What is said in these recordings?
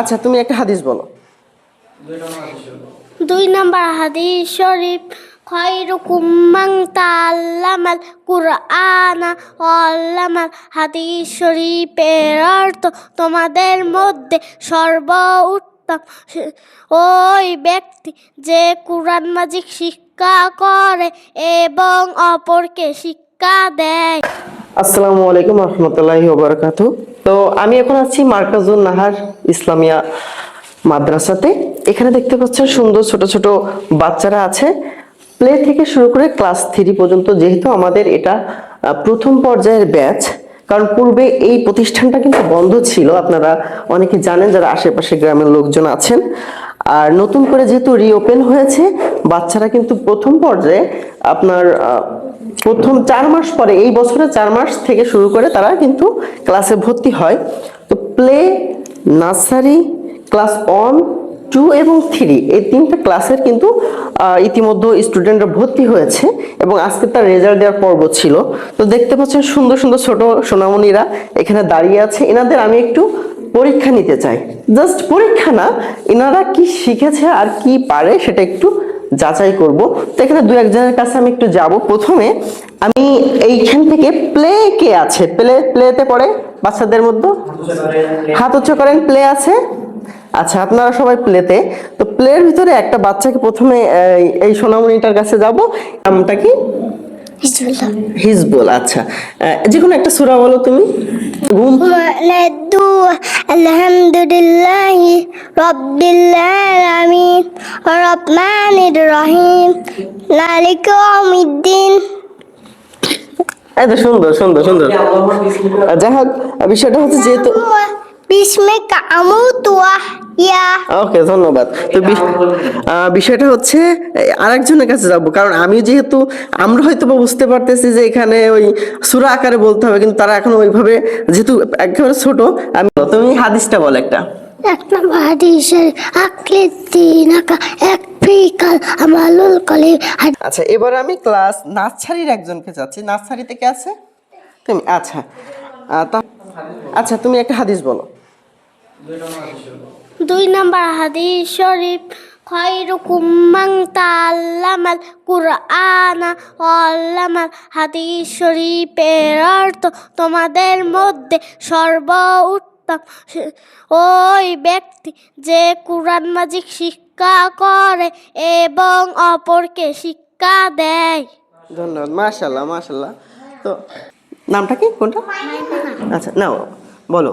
আচ্ছা তুমি একটা হাদিস বলো। দুই নম্বর হাদিস শরীফ, খয়রুকুম মান তাআল্লামাল কুরআনা আল্লামাল হাদিস শরীফের অর্থ তোমাদের মধ্যে সর্ব উত্তম ওই ব্যক্তি যে কুরআন মাজিক শিক্ষা করে এবং অপরকে শিক্ষা দেয়। আসসালামু আলাইকুম রহমতুল্লাহি ওবরাকাত। তো আমি এখন আছি মার্কাজুন নাহার ইসলামিয়া মাদ্রাসাতে। এখানে দেখতে পাচ্ছেন সুন্দর ছোট ছোট বাচ্চারা আছে। প্লে থেকে শুরু করে ক্লাস থ্রি পর্যন্ত যেহেতু আমাদের এটা প্রথম পর্যায়ের ব্যাচ, কারণ পূর্বে এই প্রতিষ্ঠানটা কিন্তু বন্ধ ছিল। আপনারা অনেকে জানেন যারা আশেপাশে গ্রামের লোকজন আছেন। আর নতুন করে যেহেতু রিওপেন হয়েছে, বাচ্চারা কিন্তু প্রথম পর্যায়ে আপনার প্রথম চার মাস পরে, এই বছরে চার মাস থেকে শুরু করে তারা কিন্তু ক্লাসে ভর্তি হয়। তো play nursery class one two এবং থ্রি এই তিনটা ক্লাসের কিন্তু ইতিমধ্যে স্টুডেন্টরা ভর্তি হয়েছে এবং আজকে তার রেজাল্ট দেওয়ার পর্ব ছিল। তো দেখতে পাচ্ছেন সুন্দর সুন্দর ছোট সোনামণিরা এখানে দাঁড়িয়ে আছে। এনাদের আমি একটু পরীক্ষা নিতে চাই। জাস্ট পরীক্ষা না এনারা কি শিখেছে আর কি পারে সেটা একটু যাচাই করব। তো এখানে দু একজনের কাছে আমি একটু যাব। প্রথমে আমি এইখান থেকে প্লে কে আছে? প্লে প্লেতে পড়ে বাচ্চাদের মধ্যে? হাত উচ্চ করেন প্লে আছে? আচ্ছা আপনারা সবাই প্লেতে তো। প্লের ভিতরে একটা বাচ্চাকে প্রথমে এই, সোনামণিটার কাছে যাব। নামটা কি? হিজবুল আচ্ছা। যে কোনো একটা সূরা বলো তুমি। আলহামদুলিল্লাহ রব্বিল আলামিন রহমানির রহিম মালিক ইয়াউমিদ্দিন। এত সুন্দর সুন্দর সুন্দর। যাই হোক বিষয়টা হচ্ছে যেহেতু বিষয়টা হচ্ছে আরেকজনের কাছে যাব কারণ আমি যেহেতু আমরা হয়তো বুঝতে পারতেছি যে এখানে ওই সুরা আকারে বলতে হবে কিন্তু তারা এখন ওইভাবে যেহেতু একেবারে ছোট আমি তুমি হাদিসটা বল একটা। এক নম্বর হাদিসের আকৃতিনাকা এক ফিকাল আচ্ছা এবার আমি ক্লাস নার্সারির একজনকে যাচ্ছি। নার্সারিতে থেকে আছে? তুমি আচ্ছা। আচ্ছা তুমি একটা হাদিস বলো। দুই নম্বর হাদিস শরীফ খয়রুকুম মান তাআল্লামাল কুরআনা আল্লামাল হাদিস শরীফের অর্থ তোমাদের মধ্যে সর্বোত্তম। ওই ব্যক্তি যে কুরআন মাজিক শিক্ষা করে এবং অপরকে শিক্ষা দেয়। ধন্যবাদ মাশাল্লাহ মাশাল্লাহ তো নামটা কি? কোনটা? আচ্ছা নাও বলো।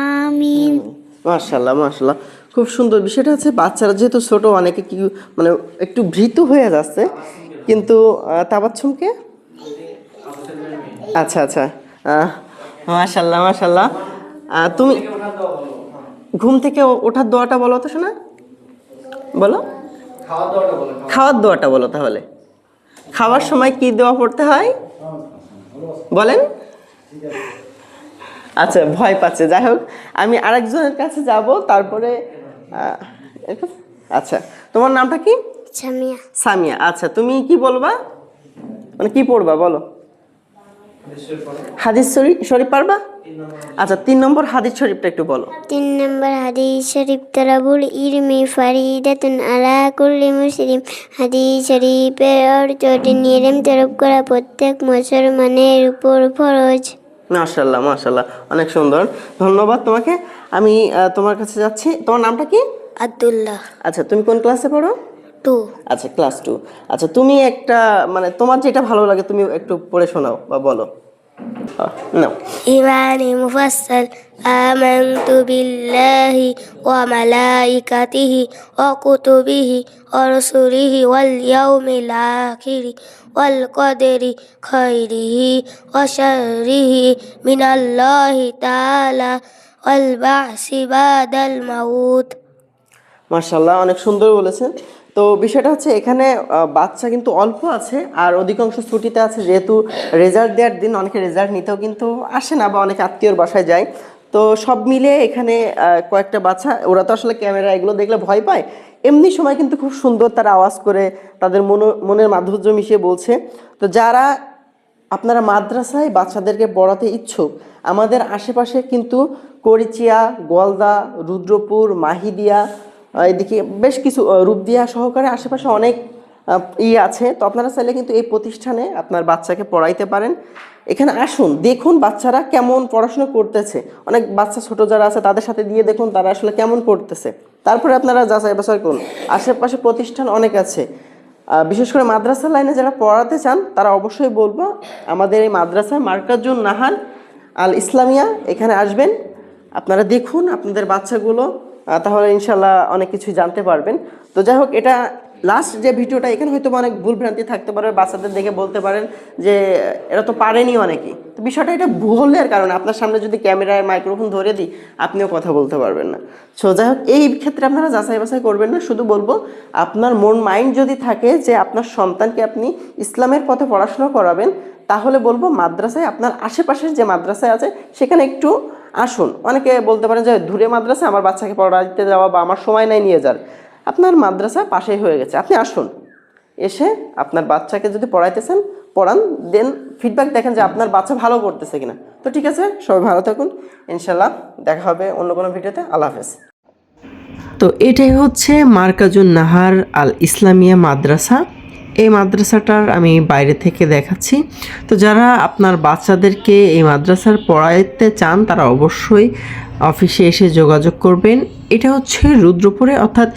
আমিন। মাশাল্লাহ মাশাল্লাহ খুব সুন্দর বিষয়টা হচ্ছে বাচ্চারা যেহেতু ছোট অনেকে কি মানে একটু ভীতু হয়ে যাচ্ছে। কিন্তু তাবাচ্ছুমকে আচ্ছা আচ্ছা। আহ, মাশাল্লাহ তুমি ঘুম থেকে ওঠার দোয়াটা বলো তো শোনা। বলো। খাওয়ার দোয়াটা বলো তাহলে। খাওয়ার সময় কি দোয়া পড়তে হয়? বলেন। আচ্ছা ভয় পাচ্ছে। যাই হোক আমি আরেকজনের কাছে যাব তারপরে আচ্ছা তোমার নামটা কি? সামিয়া। সামিয়া আচ্ছা তুমি কি বলবা? মানে কি পড়বা বলো। হাদিস শরীফ শরীফ পারবা? আচ্ছা তিন নম্বর হাদিস শরীফটা একটু বলো। তিন নম্বর হাদিস শরীফ তরাবুল ইরমি ফারিদাতুন আলা কুল্লি মুসলিম। হাদিস শরীফের অর্থটি নিয়ম তরফ করা প্রত্যেক মুসলমানের উপর ফরজ। মাশাল্লাহ মাশাল্লাহ অনেক সুন্দর। ধন্যবাদ তোমাকে। আমি তোমার কাছে যাচ্ছি। তোমার নামটা কি? আব্দুল্লাহ। আচ্ছা তুমি কোন ক্লাসে পড়ো? টু। আচ্ছা ক্লাস টু আচ্ছা তুমি একটা মানে তোমার যেটা ভালো লাগে তুমি একটু পড়ে শোনাও বা বলো। নাও إيمان مفصل آمنت بالله وملائكته وكتبه ورسله واليوم الآخر والقدر خيره وشره من الله تعالى والبعث بعد الموت মার্শাল্লাহ অনেক সুন্দর বলেছেন তো বিষয়টা হচ্ছে এখানে বাচ্চা কিন্তু অল্প আছে, আর অধিকাংশ ছুটিতে আছে, যেহেতু রেজাল্ট দেওয়ার দিন অনেকে রেজাল্ট নিতেও কিন্তু আসে না বা অনেক আত্মীয়র বাসায় যায়। তো সব মিলে এখানে কয়েকটা বাচ্চা, ওরা তো আসলে ক্যামেরা এগুলো দেখলে ভয় পায়। এমনি সময় কিন্তু খুব সুন্দর তারা আওয়াজ করে, তাদের মনো, মনের মাধুর্য মিশিয়ে বলছে। তো যারা আপনারা মাদ্রাসায় বাচ্চাদেরকে পড়াতে ইচ্ছুক, আমাদের আশেপাশে কিন্তু করিচিয়া, গোয়ালদা, রুদ্রপুর, মাহিদিয়া এদিকে বেশ কিছু আহ, রূপদিয়া সহকারে আশেপাশে অনেক ই আছে। তো আপনারা চাইলে কিন্তু এই প্রতিষ্ঠানে আপনার বাচ্চাকে পড়াইতে পারেন। এখানে আসুন দেখুন বাচ্চারা কেমন পড়াশোনা করতেছে। অনেক বাচ্চা ছোট যারা আছে তাদের সাথে দিয়ে দেখুন তারা আসলে কেমন পড়তেছে তারপরে আপনারা যাচাই বাছাই করুন। আশেপাশে প্রতিষ্ঠান অনেক আছে। বিশেষ করে মাদ্রাসা লাইনে যারা পড়াতে চান তারা অবশ্যই বলব আমাদের এই মাদ্রাসা মার্কাজুন নাহার আল ইসলামিয়া এখানে আসবেন। আপনারা দেখুন আপনাদের বাচ্চাগুলো তাহলে ইনশাল্লাহ অনেক কিছুই জানতে পারবেন। তো যাই হোক, এটা লাস্ট যে ভিডিওটা, এখানে হয়তো অনেক ভুলভ্রান্তি থাকতে পারে, বাচ্চাদের দেখে বলতে পারেন যে, এরা তো পারেনি অনেকেই। তো বিষয়টা এটা ভুলের কারণে, আপনার সামনে যদি ক্যামেরায় মাইক্রোফোন ধরে দিই, আপনিও কথা বলতে পারবেন না। সো যাই হোক, এই ক্ষেত্রে আপনারা যাচাই বাছাই করবেন না, শুধু বলব, আপনার মন মাইন্ড যদি থাকে যে, আপনার সন্তানকে আপনি ইসলামের পথে পড়াশোনা করাবেন, তাহলে বলব, মাদ্রাসায় আপনার আশেপাশের যে মাদ্রাসায় আছে, সেখানে একটু আসুন, অনেকে বলতে পারেন যে দূরে মাদ্রাসা, আমার বাচ্চাকে পড়াইতে যাওয়া বা আমার সময় নাই নিয়ে যান। আপনার মাদ্রাসা পাশেই হয়ে গেছে, আপনি আসুন। এসে আপনার বাচ্চাকে যদি পড়াইতেছেন, পড়ান, দেন ফিডব্যাক দেখেন যে আপনার বাচ্চা ভালো করতেছে কিনা। তো ঠিক আছে, সবাই ভালো থাকুন। ইনশাল্লাহ দেখা হবে অন্য কোনো ভিডিওতে। আল্লাহ হাফেজ। তো এটাই হচ্ছে মার্কাজুন নাহার আল ইসলামিয়া মাদ্রাসা। এই মাদ্রাসাটার আমি বাইরে থেকে দেখাচ্ছি। তো যারা আপনার বাচ্চাদেরকে এই মাদ্রাসার পড়াইতে চান, তারা অবশ্যই অফিসে এসে যোগাযোগ করবেন। এটা হচ্ছে রুদ্রপুরে, অর্থাৎ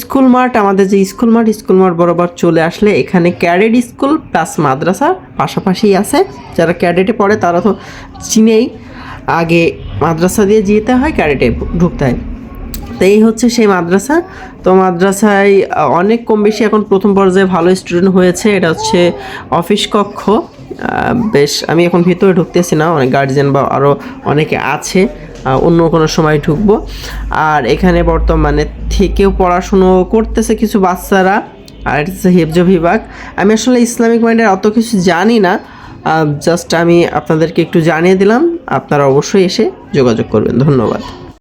স্কুল মাঠ, আমাদের যে স্কুল মাঠ স্কুল মাঠ বরাবর চলে আসলে এখানে ক্যাডেট স্কুল প্লাস মাদ্রাসা পাশাপাশি আছে। যারা ক্যাডেটে পড়ে, তারা তো চিনেই, আগে মাদ্রাসা দিয়ে যেতে হয়, ক্যাডেটে ঢুকতে হয়। তো এই হচ্ছে সেই মাদ্রাসা। তো মাদ্রাসায় অনেক কম বেশি এখন প্রথম পর্যায়ে ভালো স্টুডেন্ট হয়েছে। এটা হচ্ছে অফিস কক্ষ। বেশ, আমি এখন ভিতরে ঢুকতেছি না। অনেক গার্জিয়ান বা আরও অনেকে আছে। অন্য কোনো সময় ঢুকবো। আর এখানে বর্তমানে থেকেও পড়াশুনো করতেছে কিছু বাচ্চারা। আর এটা হচ্ছে হেফজ বিভাগ। আমি আসলে ইসলামিক মাইন্ডের অত কিছু জানি না। জাস্ট আমি আপনাদেরকে একটু জানিয়ে দিলাম। আপনারা অবশ্যই এসে যোগাযোগ করবেন। ধন্যবাদ।